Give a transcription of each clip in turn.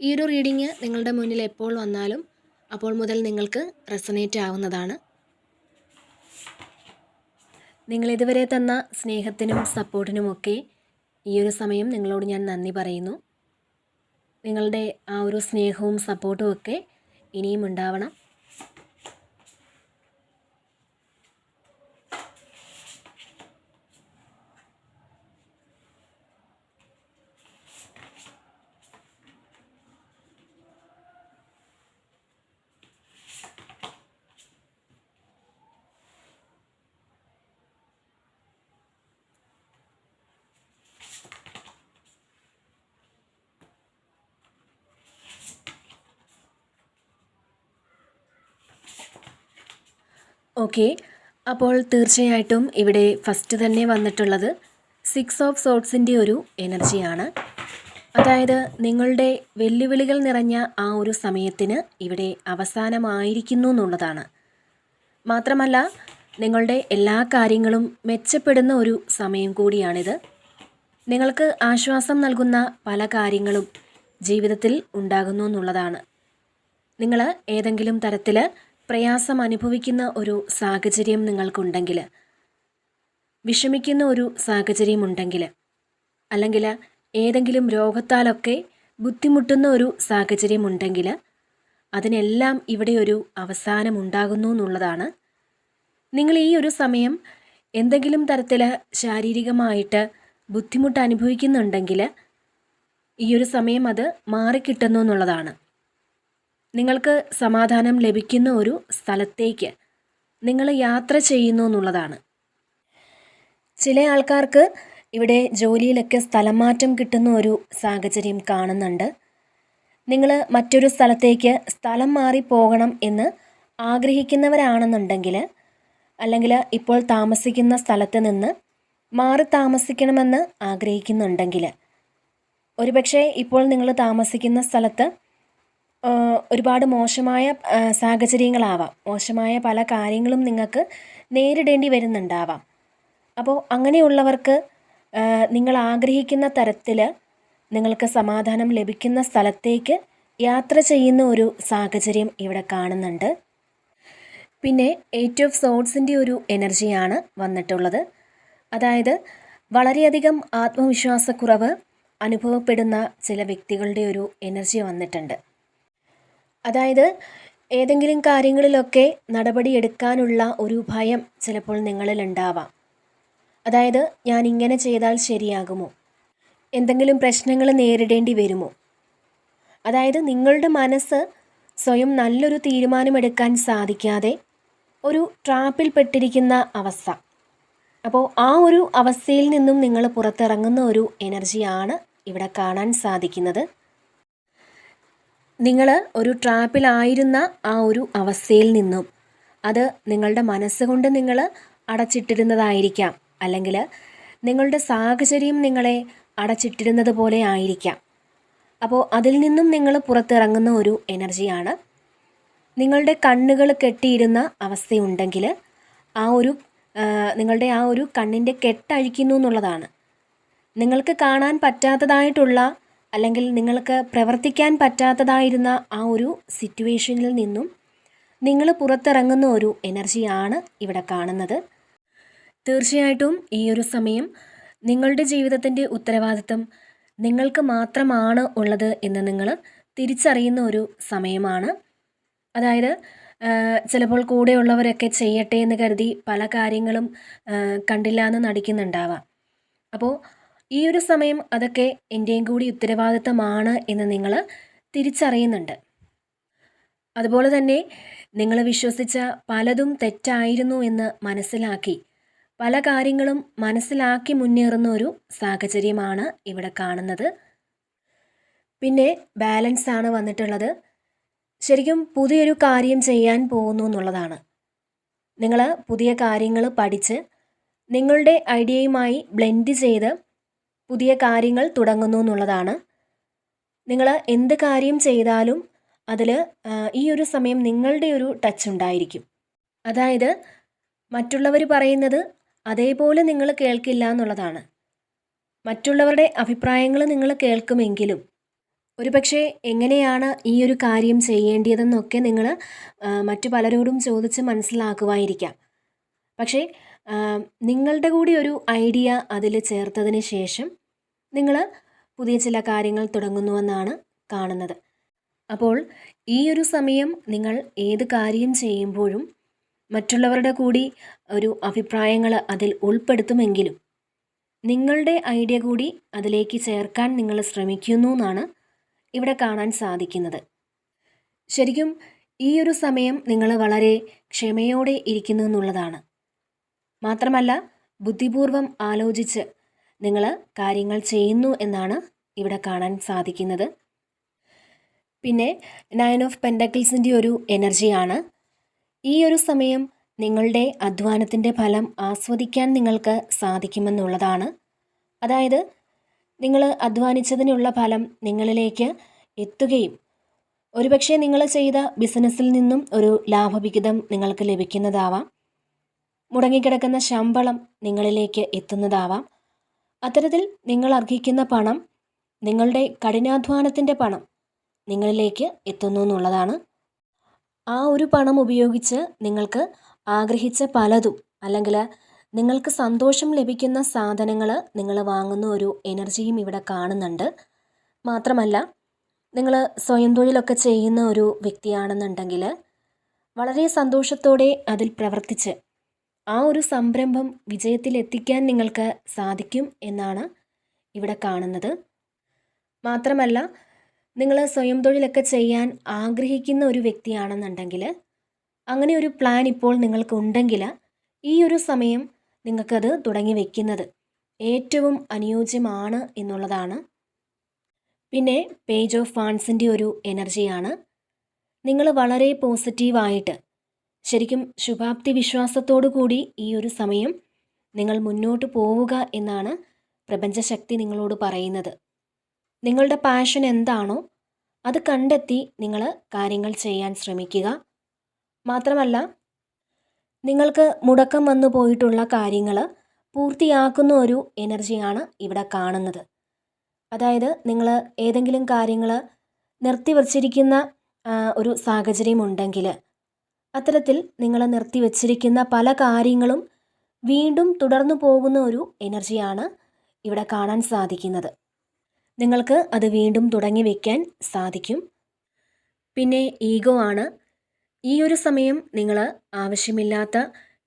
ഈ ഒരു റീഡിങ് നിങ്ങളുടെ മുന്നിൽ എപ്പോൾ വന്നാലും അപ്പോൾ മുതൽ നിങ്ങൾക്ക് റെസനേറ്റ് ആവുന്നതാണ്. നിങ്ങളിതുവരെ തന്ന സ്നേഹത്തിനും സപ്പോർട്ടിനുമൊക്കെ ഈ ഒരു സമയം നിങ്ങളോട് ഞാൻ നന്ദി പറയുന്നു. നിങ്ങളുടെ ആ ഒരു സ്നേഹവും സപ്പോർട്ടും ഒക്കെ ഇനിയും ഉണ്ടാവണം. ഓക്കെ. അപ്പോൾ തീർച്ചയായിട്ടും ഇവിടെ ഫസ്റ്റ് തന്നെ വന്നിട്ടുള്ളത് സിക്സ് ഓഫ് സോട്ട്സിന്റെ ഒരു എനർജിയാണ് അതായത് നിങ്ങളുടെ വെല്ലുവിളികൾ നിറഞ്ഞ ആ ഒരു സമയത്തിന് ഇവിടെ അവസാനമായിരിക്കുന്നു എന്നുള്ളതാണ്. മാത്രമല്ല നിങ്ങളുടെ എല്ലാ കാര്യങ്ങളും മെച്ചപ്പെടുന്ന ഒരു സമയം കൂടിയാണിത്. നിങ്ങൾക്ക് ആശ്വാസം നൽകുന്ന പല കാര്യങ്ങളും ജീവിതത്തിൽ ഉണ്ടാകുന്നു എന്നുള്ളതാണ്. നിങ്ങൾ ഏതെങ്കിലും തരത്തിൽ പ്രയാസം അനുഭവിക്കുന്ന ഒരു സാഹചര്യം നിങ്ങൾക്കുണ്ടെങ്കിൽ വിഷമിക്കുന്ന ഒരു സാഹചര്യമുണ്ടെങ്കിൽ അല്ലെങ്കിൽ ഏതെങ്കിലും രോഗത്താലൊക്കെ ബുദ്ധിമുട്ടുന്ന ഒരു സാഹചര്യമുണ്ടെങ്കിൽ അതിനെല്ലാം ഇവിടെ ഒരു അവസാനം ഉണ്ടാകുന്നു എന്നുള്ളതാണ്. നിങ്ങൾ ഈ ഒരു സമയം എന്തെങ്കിലും തരത്തിൽ ശാരീരികമായിട്ട് ബുദ്ധിമുട്ട് അനുഭവിക്കുന്നുണ്ടെങ്കിൽ ഈ ഒരു സമയം അത് മാറിക്കിട്ടുന്നു എന്നുള്ളതാണ്. നിങ്ങൾക്ക് സമാധാനം ലഭിക്കുന്ന ഒരു സ്ഥലത്തേക്ക് നിങ്ങൾ യാത്ര ചെയ്യുന്നു എന്നുള്ളതാണ്. ചില ആൾക്കാർക്ക് ഇവിടെ ജോലിയിലൊക്കെ സ്ഥലം മാറ്റം കിട്ടുന്ന ഒരു സാഹചര്യം കാണുന്നുണ്ട്. നിങ്ങൾ മറ്റൊരു സ്ഥലത്തേക്ക് സ്ഥലം മാറി പോകണം എന്ന് ആഗ്രഹിക്കുന്നവരാണെന്നുണ്ടെങ്കിൽ അല്ലെങ്കിൽ ഇപ്പോൾ താമസിക്കുന്ന സ്ഥലത്ത് നിന്ന് മാറി താമസിക്കണമെന്ന് ആഗ്രഹിക്കുന്നുണ്ടെങ്കിൽ ഒരുപക്ഷെ ഇപ്പോൾ നിങ്ങൾ താമസിക്കുന്ന സ്ഥലത്ത് ഒരുപാട് മോശമായ സാഹചര്യങ്ങളാവാം. മോശമായ പല കാര്യങ്ങളും നിങ്ങൾക്ക് നേരിടേണ്ടി വരുന്നുണ്ടാവാം. അപ്പോൾ അങ്ങനെയുള്ളവർക്ക് നിങ്ങൾ ആഗ്രഹിക്കുന്ന തരത്തിൽ നിങ്ങൾക്ക് സമാധാനം ലഭിക്കുന്ന സ്ഥലത്തേക്ക് യാത്ര ചെയ്യുന്ന ഒരു സാഹചര്യം ഇവിടെ കാണുന്നുണ്ട്. പിന്നെ എയ്റ്റ് ഓഫ് സോഡ്സിന്റെ ഒരു എനർജിയാണ് വന്നിട്ടുള്ളത്. അതായത് വളരെയധികം ആത്മവിശ്വാസക്കുറവ് അനുഭവപ്പെടുന്ന ചില വ്യക്തികളുടെ ഒരു എനർജി വന്നിട്ടുണ്ട്. അതായത് ഏതെങ്കിലും കാര്യങ്ങളിലൊക്കെ നടപടിയെടുക്കാനുള്ള ഒരു ഭയം ചിലപ്പോൾ നിങ്ങളിൽ ഉണ്ടാവാം. അതായത് ഞാൻ ഇങ്ങനെ ചെയ്താൽ ശരിയാകുമോ? എന്തെങ്കിലും പ്രശ്നങ്ങൾ നേരിടേണ്ടി വരുമോ? അതായത് നിങ്ങളുടെ മനസ്സ് സ്വയം നല്ലൊരു തീരുമാനമെടുക്കാൻ സാധിക്കാതെ ഒരു ട്രാപ്പിൽ പെട്ടിരിക്കുന്ന അവസ്ഥ. അപ്പോൾ ആ ഒരു അവസ്ഥയിൽ നിന്നും നിങ്ങൾ പുറത്തിറങ്ങുന്ന ഒരു എനർജിയാണ് ഇവിടെ കാണാൻ സാധിക്കുന്നത്. നിങ്ങൾ ഒരു ട്രാപ്പിലായിരുന്ന ആ ഒരു അവസ്ഥയിൽ നിന്നും അത് നിങ്ങളുടെ മനസ്സുകൊണ്ട് നിങ്ങൾ അടച്ചിട്ടിരുന്നതായിരിക്കാം. അല്ലെങ്കിൽ നിങ്ങളുടെ സാഹചര്യം നിങ്ങളെ അടച്ചിട്ടിരുന്നത് പോലെ ആയിരിക്കാം. അപ്പോൾ അതിൽ നിന്നും നിങ്ങൾ പുറത്തിറങ്ങുന്ന ഒരു എനർജിയാണ്. നിങ്ങളുടെ കണ്ണുകൾ കെട്ടിയിരുന്ന അവസ്ഥയുണ്ടെങ്കിൽ ആ ഒരു നിങ്ങളുടെ ആ ഒരു കണ്ണിന്റെ കെട്ടഴിക്കുന്നു എന്നുള്ളതാണ്. നിങ്ങൾക്ക് കാണാൻ പറ്റാത്തതായിട്ടുള്ള അല്ലെങ്കിൽ നിങ്ങൾക്ക് പ്രവർത്തിക്കാൻ പറ്റാത്തതായിരുന്ന ആ ഒരു സിറ്റുവേഷനിൽ നിന്നും നിങ്ങൾ പുറത്തിറങ്ങുന്ന ഒരു എനർജിയാണ് ഇവിടെ കാണുന്നത്. തീർച്ചയായിട്ടും ഈ ഒരു സമയം നിങ്ങളുടെ ജീവിതത്തിന്റെ ഉത്തരവാദിത്തം നിങ്ങൾക്ക് മാത്രമാണ് ഉള്ളത് എന്ന് നിങ്ങൾ തിരിച്ചറിയുന്ന ഒരു സമയമാണ്. അതായത് ചിലപ്പോൾ കൂടെയുള്ളവരൊക്കെ ചെയ്യട്ടെ എന്ന് കരുതി പല കാര്യങ്ങളും കണ്ടില്ല എന്ന് നടിക്കുന്നുണ്ടാവാം. അപ്പോൾ ഈ ഒരു സമയം അതൊക്കെ എന്റെയും കൂടി ഉത്തരവാദിത്തമാണ് എന്ന് നിങ്ങൾ തിരിച്ചറിയുന്നുണ്ട്. അതുപോലെ തന്നെ നിങ്ങൾ വിശ്വസിച്ച പലതും തെറ്റായിരുന്നു എന്ന് മനസ്സിലാക്കി പല കാര്യങ്ങളും മനസ്സിലാക്കി മുന്നേറുന്ന ഒരു സാഹചര്യമാണ് ഇവിടെ കാണുന്നത്. പിന്നെ ബാലൻസ് ആണ് വന്നിട്ടുള്ളത്. ശരിക്കും പുതിയൊരു കാര്യം ചെയ്യാൻ പോകുന്നു എന്നുള്ളതാണ്. നിങ്ങൾ പുതിയ കാര്യങ്ങൾ പഠിച്ച് നിങ്ങളുടെ ഐഡിയയുമായി ബ്ലെൻഡ് ചെയ്ത് പുതിയ കാര്യങ്ങൾ തുടങ്ങുന്നു എന്നുള്ളതാണ്. നിങ്ങൾ എന്ത് കാര്യം ചെയ്താലും അതിൽ ഈ ഒരു സമയം നിങ്ങളുടെ ഒരു ടച്ച് ഉണ്ടായിരിക്കും. അതായത് മറ്റുള്ളവർ പറയുന്നത് അതേപോലെ നിങ്ങൾ കേൾക്കില്ല എന്നുള്ളതാണ്. മറ്റുള്ളവരുടെ അഭിപ്രായങ്ങൾ നിങ്ങൾ കേൾക്കുമെങ്കിലും ഒരുപക്ഷെ എങ്ങനെയാണ് ഈ ഒരു കാര്യം ചെയ്യേണ്ടതെന്നൊക്കെ നിങ്ങൾ മറ്റു പലരോടും ചോദിച്ച് മനസ്സിലാക്കുമായിരിക്കാം പക്ഷേ നിങ്ങളുടെ കൂടി ഒരു ഐഡിയ അതിൽ ചേർത്തതിന് ശേഷം നിങ്ങൾ പുതിയ ചില കാര്യങ്ങൾ തുടങ്ങുന്നുവെന്നാണ് കാണുന്നത്. അപ്പോൾ ഈ ഒരു സമയം നിങ്ങൾ ഏത് കാര്യം ചെയ്യുമ്പോഴും മറ്റുള്ളവരുടെ കൂടി ഒരു അഭിപ്രായങ്ങൾ അതിൽ ഉൾപ്പെടുത്തുമെങ്കിലും നിങ്ങളുടെ ഐഡിയ കൂടി അതിലേക്ക് ചേർക്കാൻ നിങ്ങൾ ശ്രമിക്കുന്നു എന്നാണ് ഇവിടെ കാണാൻ സാധിക്കുന്നത്. ശരിക്കും ഈ ഒരു സമയം നിങ്ങൾ വളരെ ക്ഷമയോടെ ഇരിക്കുന്നു എന്നുള്ളതാണ്. മാത്രമല്ല ബുദ്ധിപൂർവം ആലോചിച്ച് നിങ്ങൾ കാര്യങ്ങൾ ചെയ്യുന്നു എന്നാണ് ഇവിടെ കാണാൻ സാധിക്കുന്നത്. പിന്നെ നയൻ ഓഫ് പെൻഡക്കിൾസിന്റെ ഒരു എനർജിയാണ് ഈ ഒരു സമയം നിങ്ങളുടെ അധ്വാനത്തിന്റെ ഫലം ആസ്വദിക്കാൻ നിങ്ങൾക്ക് സാധിക്കുമെന്നുള്ളതാണ്. അതായത് നിങ്ങൾ അധ്വാനിച്ചതിനുള്ള ഫലം നിങ്ങളിലേക്ക് എത്തുകയും ഒരുപക്ഷെ നിങ്ങൾ ചെയ്ത ബിസിനസ്സിൽ നിന്നും ഒരു ലാഭവിഹിതം നിങ്ങൾക്ക് ലഭിക്കുന്നതാവാം. മുടങ്ങിക്കിടക്കുന്ന ശമ്പളം നിങ്ങളിലേക്ക് എത്തുന്നതാവാം. അത്തരത്തിൽ നിങ്ങൾ അർഹിക്കുന്ന പണം നിങ്ങളുടെ കഠിനാധ്വാനത്തിന്റെ പണം നിങ്ങളിലേക്ക് എത്തുന്നു എന്നുള്ളതാണ്. ആ ഒരു പണം ഉപയോഗിച്ച് നിങ്ങൾക്ക് ആഗ്രഹിച്ച പലതും അല്ലെങ്കിൽ നിങ്ങൾക്ക് സന്തോഷം ലഭിക്കുന്ന സാധനങ്ങൾ നിങ്ങൾ വാങ്ങുന്ന ഒരു എനർജിയും ഇവിടെ കാണുന്നുണ്ട്. മാത്രമല്ല നിങ്ങൾ സ്വയം തൊഴിലൊക്കെ ചെയ്യുന്ന ഒരു വ്യക്തിയാണെന്നുണ്ടെങ്കിൽ വളരെ സന്തോഷത്തോടെ അതിൽ പ്രവർത്തിച്ച് ആ ഒരു സംരംഭം വിജയത്തിലെത്തിക്കാൻ നിങ്ങൾക്ക് സാധിക്കും എന്നാണ് ഇവിടെ കാണുന്നത്. മാത്രമല്ല നിങ്ങൾ സ്വയം തൊഴിലൊക്കെ ചെയ്യാൻ ആഗ്രഹിക്കുന്ന ഒരു വ്യക്തിയാണെന്നുണ്ടെങ്കിൽ അങ്ങനെ ഒരു പ്ലാൻ ഇപ്പോൾ നിങ്ങൾക്കുണ്ടെങ്കിൽ ഈ ഒരു സമയം നിങ്ങൾക്കത് തുടങ്ങി വയ്ക്കുന്നത് ഏറ്റവും അനുയോജ്യമാണ് എന്നുള്ളതാണ്. പിന്നെ പേജ് ഓഫ് ഫാൻസിന്റെ ഒരു എനർജിയാണ് നിങ്ങൾ വളരെ പോസിറ്റീവായിട്ട് ശരിക്കും ശുഭാപ്തി വിശ്വാസത്തോടു കൂടി ഈ ഒരു സമയം നിങ്ങൾ മുന്നോട്ട് പോവുക എന്നാണ് പ്രപഞ്ചശക്തി നിങ്ങളോട് പറയുന്നത്. നിങ്ങളുടെ പാഷൻ എന്താണോ അത് കണ്ടെത്തി നിങ്ങൾ കാര്യങ്ങൾ ചെയ്യാൻ ശ്രമിക്കുക. മാത്രമല്ല നിങ്ങൾക്ക് മുടക്കം വന്നു പോയിട്ടുള്ള കാര്യങ്ങൾ പൂർത്തിയാക്കുന്ന ഒരു എനർജിയാണ് ഇവിടെ കാണുന്നത്. അതായത് നിങ്ങൾ ഏതെങ്കിലും കാര്യങ്ങൾ നിർത്തിവച്ചിരിക്കുന്ന ഒരു സാഹചര്യമുണ്ടെങ്കിൽ അത്തരത്തിൽ നിങ്ങൾ നിർത്തിവെച്ചിരിക്കുന്ന പല കാര്യങ്ങളും വീണ്ടും തുടർന്നു പോകുന്ന ഒരു എനർജിയാണ് ഇവിടെ കാണാൻ സാധിക്കുന്നത്. നിങ്ങൾക്ക് അത് വീണ്ടും തുടങ്ങി വയ്ക്കാൻ സാധിക്കും. പിന്നെ ഈഗോ ആണ്. ഈ ഒരു സമയം നിങ്ങൾ ആവശ്യമില്ലാത്ത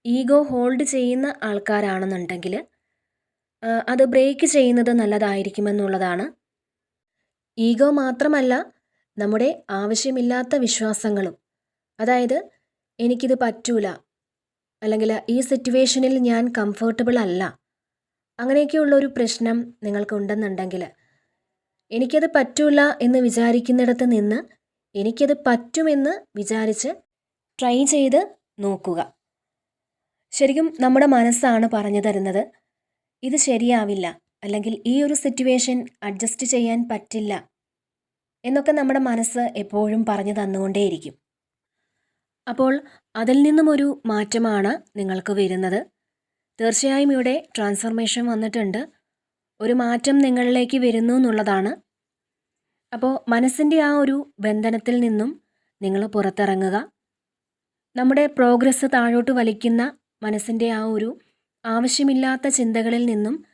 ഈഗോ ഹോൾഡ് ചെയ്യുന്ന ആൾക്കാരാണെന്നുണ്ടെങ്കിൽ അത് ബ്രേക്ക് ചെയ്യുന്നത് നല്ലതായിരിക്കുമെന്നുള്ളതാണ്. ഈഗോ മാത്രമല്ല നമ്മുടെ ആവശ്യമില്ലാത്ത വിശ്വാസങ്ങളും അതായത് എനിക്കിത് പറ്റൂല. അല്ലെങ്കിൽ ഈ സിറ്റുവേഷനിൽ ഞാൻ കംഫർട്ടബിൾ അല്ല. അങ്ങനെയൊക്കെയുള്ള ഒരു പ്രശ്നം നിങ്ങൾക്കുണ്ടെന്നുണ്ടെങ്കിൽ എനിക്കത് പറ്റൂല എന്ന് വിചാരിക്കുന്നിടത്ത് നിന്ന് എനിക്കത് പറ്റുമെന്ന് വിചാരിച്ച് ട്രൈ ചെയ്ത് നോക്കുക. ശരിക്കും നമ്മുടെ മനസ്സാണ് പറഞ്ഞു തരുന്നത് ഇത് ശരിയാവില്ല അല്ലെങ്കിൽ ഈ ഒരു സിറ്റുവേഷൻ അഡ്ജസ്റ്റ് ചെയ്യാൻ പറ്റില്ല എന്നൊക്കെ നമ്മുടെ മനസ്സ് എപ്പോഴും പറഞ്ഞു തന്നുകൊണ്ടേയിരിക്കും. അപ്പോൾ അതിൽ നിന്നും ഒരു മാറ്റമാണ് നിങ്ങൾക്ക് വരുന്നത്. തീർച്ചയായും ഇവിടെ ട്രാൻസ്ഫർമേഷൻ വന്നിട്ടുണ്ട്. ഒരു മാറ്റം നിങ്ങളിലേക്ക് വരുന്നു എന്നുള്ളതാണ്. അപ്പോൾ മനസ്സിന്റെ ആ ഒരു ബന്ധനത്തിൽ നിന്നും നിങ്ങൾ പുറത്തിറങ്ങുക. നമ്മുടെ പ്രോഗ്രസ് താഴോട്ട് വലിക്കുന്ന മനസ്സിന്റെ ആ ഒരു ആവശ്യമില്ലാത്ത ചിന്തകളിൽ നിന്നും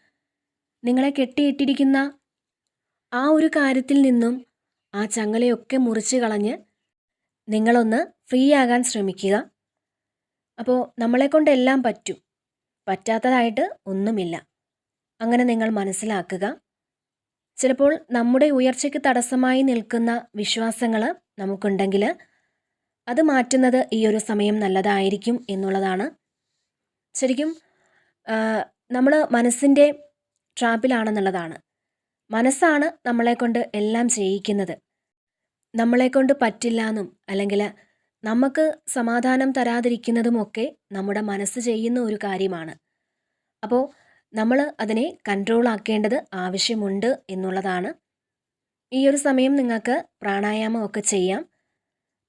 നിങ്ങളെ കെട്ടിയിട്ടിരിക്കുന്ന ആ ഒരു കാര്യത്തിൽ നിന്നും ആ ചങ്ങലയൊക്കെ മുറിച്ച് കളഞ്ഞ് നിങ്ങളൊന്ന് ഫ്രീ ആകാൻ ശ്രമിക്കുക. അപ്പോൾ നമ്മളെ കൊണ്ടെല്ലാം പറ്റും. പറ്റാത്തതായിട്ട് ഒന്നുമില്ല. അങ്ങനെ നിങ്ങൾ മനസ്സിലാക്കുക. ചിലപ്പോൾ നമ്മുടെ ഉയർച്ചയ്ക്ക് തടസ്സമായി നിൽക്കുന്ന വിശ്വാസങ്ങൾ നമുക്കുണ്ടെങ്കിൽ അത് മാറ്റുന്നത് ഈ ഒരു സമയം നല്ലതായിരിക്കും എന്നുള്ളതാണ്. ശരിക്കും നമ്മൾ മനസ്സിന്റെ ട്രാപ്പിലാണെന്നുള്ളതാണ്. മനസ്സാണ് നമ്മളെ കൊണ്ട് എല്ലാം ചെയ്യിക്കുന്നത്. നമ്മളെക്കൊണ്ട് പറ്റില്ല എന്നും അല്ലെങ്കിൽ നമുക്ക് സമാധാനം തരാതിരിക്കുന്നതുമൊക്കെ നമ്മുടെ മനസ്സ് ചെയ്യുന്ന ഒരു കാര്യമാണ്. അപ്പോൾ നമ്മൾ അതിനെ കൺട്രോൾ ആക്കേണ്ടത് ആവശ്യമുണ്ട് എന്നുള്ളതാണ്. ഈ ഒരു സമയം നിങ്ങൾക്ക് പ്രാണായാമം ഒക്കെ ചെയ്യാം.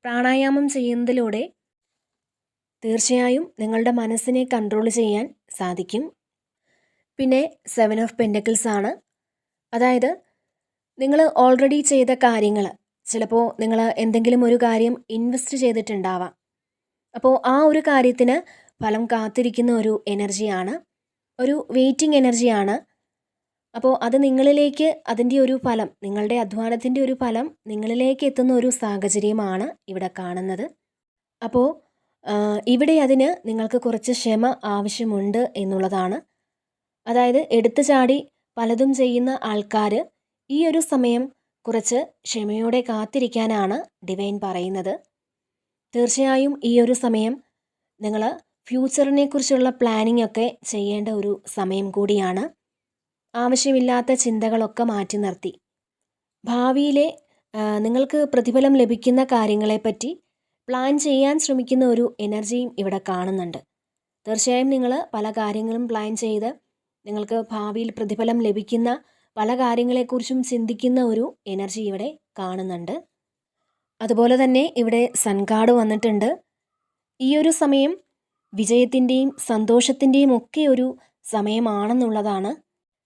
പ്രാണായാമം ചെയ്യുന്നതിലൂടെ തീർച്ചയായും നിങ്ങളുടെ മനസ്സിനെ കൺട്രോൾ ചെയ്യാൻ സാധിക്കും. പിന്നെ സെവൻ ഓഫ് പെൻഡക്കിൾസ് ആണ്. അതായത് നിങ്ങൾ ഓൾറെഡി ചെയ്ത കാര്യങ്ങൾ ചിലപ്പോൾ നിങ്ങൾ എന്തെങ്കിലും ഒരു കാര്യം ഇൻവെസ്റ്റ് ചെയ്തിട്ടുണ്ടാവാം. അപ്പോൾ ആ ഒരു കാര്യത്തിന് ഫലം കാത്തിരിക്കുന്ന ഒരു എനർജിയാണ് ഒരു വെയിറ്റിംഗ് എനർജിയാണ് അപ്പോൾ അത് നിങ്ങളിലേക്ക് അതിന്റെ ഒരു ഫലം നിങ്ങളുടെ അധ്വാനത്തിന്റെ ഒരു ഫലം നിങ്ങളിലേക്ക് എത്തുന്ന ഒരു സാഹചര്യമാണ് ഇവിടെ കാണുന്നത്. അപ്പോൾ ഇവിടെ അതിന് നിങ്ങൾക്ക് കുറച്ച് ക്ഷമ ആവശ്യമുണ്ട് എന്നുള്ളതാണ്. അതായത് എടുത്തു ചാടി പലതും ചെയ്യുന്ന ആൾക്കാർ ഈ ഒരു സമയം കുറച്ച് ക്ഷമയോടെ കാത്തിരിക്കാനാണ് ഡിവൈൻ പറയുന്നത്. തീർച്ചയായും ഈ ഒരു സമയം നിങ്ങൾ ഫ്യൂച്ചറിനെ കുറിച്ചുള്ള പ്ലാനിംഗ് ഒക്കെ ചെയ്യേണ്ട ഒരു സമയം കൂടിയാണ്. ആവശ്യമില്ലാത്ത ചിന്തകളൊക്കെ മാറ്റി നിർത്തി. ഭാവിയിലെ നിങ്ങൾക്ക് പ്രതിഫലം ലഭിക്കുന്ന കാര്യങ്ങളെപ്പറ്റി പ്ലാൻ ചെയ്യാൻ ശ്രമിക്കുന്ന ഒരു എനർജിയും ഇവിടെ കാണുന്നുണ്ട്. തീർച്ചയായും നിങ്ങൾ പല കാര്യങ്ങളും പ്ലാൻ ചെയ്ത് നിങ്ങൾക്ക് ഭാവിയിൽ പ്രതിഫലം ലഭിക്കുന്ന പല കാര്യങ്ങളെക്കുറിച്ചും ചിന്തിക്കുന്ന ഒരു എനർജി ഇവിടെ കാണുന്നുണ്ട്. അതുപോലെ തന്നെ ഇവിടെ സൺകാർഡ് വന്നിട്ടുണ്ട്. ഈ ഒരു സമയം വിജയത്തിന്റെയും സന്തോഷത്തിന്റെയും ഒക്കെ ഒരു സമയമാണെന്നുള്ളതാണ്.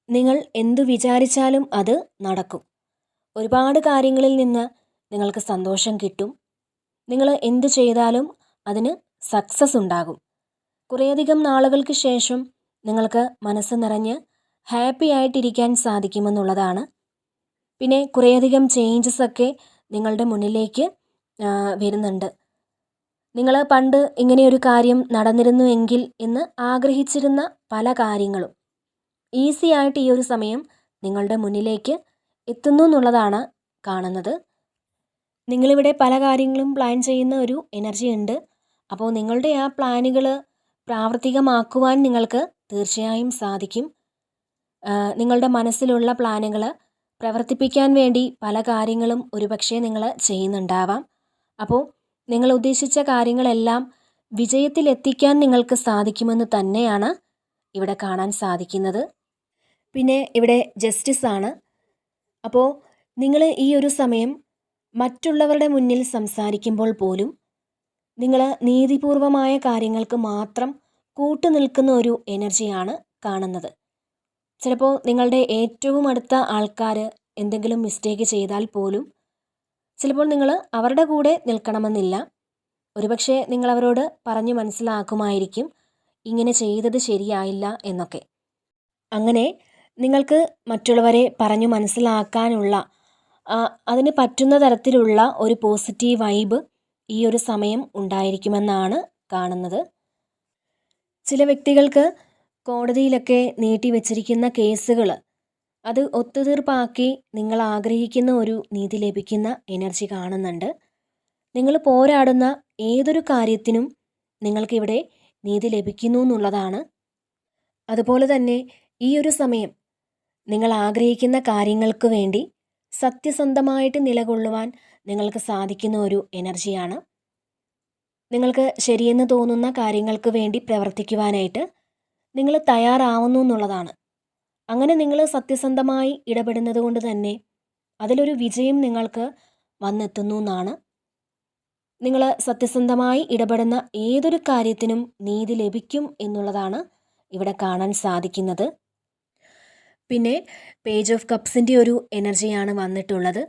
നിങ്ങൾ എന്തു വിചാരിച്ചാലും അത് നടക്കും. ഒരുപാട് കാര്യങ്ങളിൽ നിന്ന് നിങ്ങൾക്ക് സന്തോഷം കിട്ടും. നിങ്ങൾ എന്തു ചെയ്താലും അതിന് സക്സസ് ഉണ്ടാകും. കുറേയധികം നാളുകൾക്ക് ശേഷം നിങ്ങൾക്ക് മനസ്സ് നിറഞ്ഞ് ഹാപ്പി ആയിട്ടിരിക്കാൻ സാധിക്കുമെന്നുള്ളതാണ്. പിന്നെ കുറേയധികം ചേഞ്ചസ് ഒക്കെ നിങ്ങളുടെ മുന്നിലേക്ക് വരുന്നുണ്ട്. നിങ്ങൾ പണ്ട് ഇങ്ങനെയൊരു കാര്യം നടന്നിരുന്നു എങ്കിൽ എന്ന് ആഗ്രഹിച്ചിരുന്ന പല കാര്യങ്ങളും. ഈസി ആയിട്ട് ഈ ഒരു സമയം നിങ്ങളുടെ മുന്നിലേക്ക് എത്തുന്നു എന്നുള്ളതാണ് കാണുന്നത്. നിങ്ങളിവിടെ പല കാര്യങ്ങളും പ്ലാൻ ചെയ്യുന്ന ഒരു എനർജി ഉണ്ട്. അപ്പോൾ നിങ്ങളുടെ ആ പ്ലാനുകൾ പ്രാവർത്തികമാക്കുവാൻ നിങ്ങൾക്ക് തീർച്ചയായും സാധിക്കും. നിങ്ങളുടെ മനസ്സിലുള്ള പ്ലാനുകൾ പ്രവർത്തിപ്പിക്കാൻ വേണ്ടി പല കാര്യങ്ങളും ഒരുപക്ഷെ നിങ്ങൾ ചെയ്യുന്നുണ്ടാവാം. അപ്പോൾ നിങ്ങൾ ഉദ്ദേശിച്ച കാര്യങ്ങളെല്ലാം വിജയത്തിലെത്തിക്കാൻ നിങ്ങൾക്ക് സാധിക്കുമെന്ന് തന്നെയാണ് ഇവിടെ കാണാൻ സാധിക്കുന്നത്. പിന്നെ ഇവിടെ ജസ്റ്റിസ് ആണ്. അപ്പോൾ നിങ്ങൾ ഈ ഒരു സമയം മറ്റുള്ളവരുടെ മുന്നിൽ സംസാരിക്കുമ്പോൾ പോലും നിങ്ങൾ നീതിപൂർവമായ കാര്യങ്ങൾക്ക് മാത്രം കൂട്ടുനിൽക്കുന്ന ഒരു എനർജിയാണ് കാണുന്നത്. ചിലപ്പോൾ നിങ്ങളുടെ ഏറ്റവും അടുത്ത ആൾക്കാർ എന്തെങ്കിലും മിസ്റ്റേക്ക് ചെയ്താൽ പോലും ചിലപ്പോൾ നിങ്ങൾ അവരുടെ കൂടെ നിൽക്കണമെന്നില്ല. ഒരുപക്ഷെ നിങ്ങളവരോട് പറഞ്ഞു മനസ്സിലാക്കുമായിരിക്കും ഇങ്ങനെ ചെയ്തത് ശരിയായില്ല എന്നൊക്കെ. അങ്ങനെ നിങ്ങൾക്ക് മറ്റുള്ളവരെ പറഞ്ഞു മനസ്സിലാക്കാനുള്ള അതിന് പറ്റുന്ന തരത്തിലുള്ള ഒരു പോസിറ്റീവ് വൈബ് ഈ ഒരു സമയം ഉണ്ടായിരിക്കുമെന്നാണ് കാണുന്നത്. ചില വ്യക്തികൾക്ക് കോടതിയിലൊക്കെ നീട്ടി വെച്ചിരിക്കുന്ന കേസുകൾ അത് ഒത്തുതീർപ്പാക്കി നിങ്ങൾ ആഗ്രഹിക്കുന്ന ഒരു നീതി ലഭിക്കുന്ന എനർജി കാണുന്നുണ്ട്. നിങ്ങൾ പോരാടുന്ന ഏതൊരു കാര്യത്തിനും നിങ്ങൾക്കിവിടെ നീതി ലഭിക്കുന്നു എന്നുള്ളതാണ്. അതുപോലെ തന്നെ ഈ ഒരു സമയം നിങ്ങൾ ആഗ്രഹിക്കുന്ന കാര്യങ്ങൾക്ക് വേണ്ടി സത്യസന്ധമായിട്ട് നിലകൊള്ളുവാൻ നിങ്ങൾക്ക് സാധിക്കുന്ന ഒരു എനർജിയാണ്. നിങ്ങൾക്ക് ശരിയെന്ന് തോന്നുന്ന കാര്യങ്ങൾക്ക് വേണ്ടി പ്രവർത്തിക്കുവാനായിട്ട് നിങ്ങൾ തയ്യാറാവുന്നു എന്നുള്ളതാണ്. അങ്ങനെ നിങ്ങൾ സത്യസന്ധമായി ഇടപെടുന്നത് കൊണ്ട് തന്നെ അതിലൊരു വിജയം നിങ്ങൾക്ക് വന്നെത്തുന്നു എന്നാണ്. നിങ്ങൾ സത്യസന്ധമായി ഇടപെടുന്ന ഏതൊരു കാര്യത്തിനും നീതി ലഭിക്കും എന്നുള്ളതാണ് ഇവിടെ കാണാൻ സാധിക്കുന്നത്. പിന്നെ പേജ് ഓഫ് കപ്സിന്റെ ഒരു എനർജിയാണ് വന്നിട്ടുള്ളത്.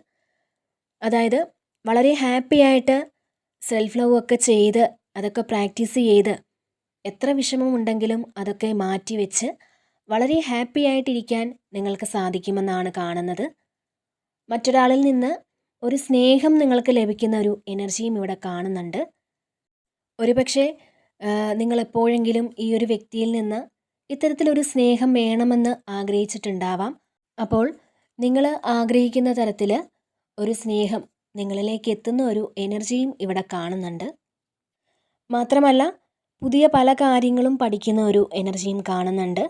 അതായത് വളരെ ഹാപ്പി ആയിട്ട് സെൽഫ് ലവ് ഒക്കെ ചെയ്ത് അതൊക്കെ പ്രാക്ടീസ് ചെയ്ത് എത്ര വിഷമമുണ്ടെങ്കിലും അതൊക്കെ മാറ്റിവെച്ച് വളരെ ഹാപ്പി ആയിട്ടിരിക്കാൻ നിങ്ങൾക്ക് സാധിക്കുമെന്നാണ് കാണുന്നത്. മറ്റൊരാളിൽ നിന്ന് ഒരു സ്നേഹം നിങ്ങൾക്ക് ലഭിക്കുന്ന ഒരു എനർജിയും ഇവിടെ കാണുന്നുണ്ട്. ഒരുപക്ഷെ നിങ്ങൾ എപ്പോഴെങ്കിലും ഈ ഒരു വ്യക്തിയിൽ നിന്ന് ഇത്തരത്തിലൊരു സ്നേഹം വേണമെന്ന് ആഗ്രഹിച്ചിട്ടുണ്ടാവാം. അപ്പോൾ നിങ്ങൾ ആഗ്രഹിക്കുന്ന തരത്തിൽ ഒരു സ്നേഹം നിങ്ങളിലേക്ക് എത്തുന്ന ഒരു എനർജിയും ഇവിടെ കാണുന്നുണ്ട്. മാത്രമല്ല പുതിയ പല കാര്യങ്ങളും പഠിക്കുന്ന ഒരു എനർജിയും കാണുന്നുണ്ട്.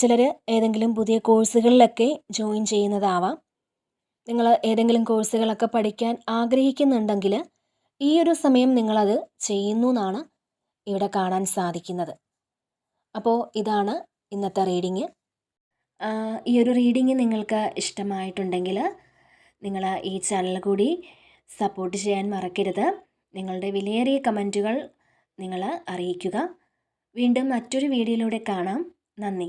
ചിലർ ഏതെങ്കിലും പുതിയ കോഴ്സുകളിലൊക്കെ ജോയിൻ ചെയ്യുന്നതാവാം. നിങ്ങൾ ഏതെങ്കിലും കോഴ്സുകളൊക്കെ പഠിക്കാൻ ആഗ്രഹിക്കുന്നുണ്ടെങ്കിൽ ഈ ഒരു സമയം നിങ്ങളത് ചെയ്യുന്നു എന്നാണ് ഇവിടെ കാണാൻ സാധിക്കുന്നത്. അപ്പോൾ ഇതാണ് ഇന്നത്തെ റീഡിങ് ഈ ഒരു റീഡിങ് നിങ്ങൾക്ക് ഇഷ്ടമായിട്ടുണ്ടെങ്കിൽ നിങ്ങൾ ഈ ചാനൽ കൂടി സപ്പോർട്ട് ചെയ്യാൻ മറക്കരുത്. നിങ്ങളുടെ വിലയേറിയ കമന്റുകൾ നിങ്ങൾ അറിയിക്കുക. വീണ്ടും മറ്റൊരു വീഡിയോയിലൂടെ കാണാം. നന്ദി.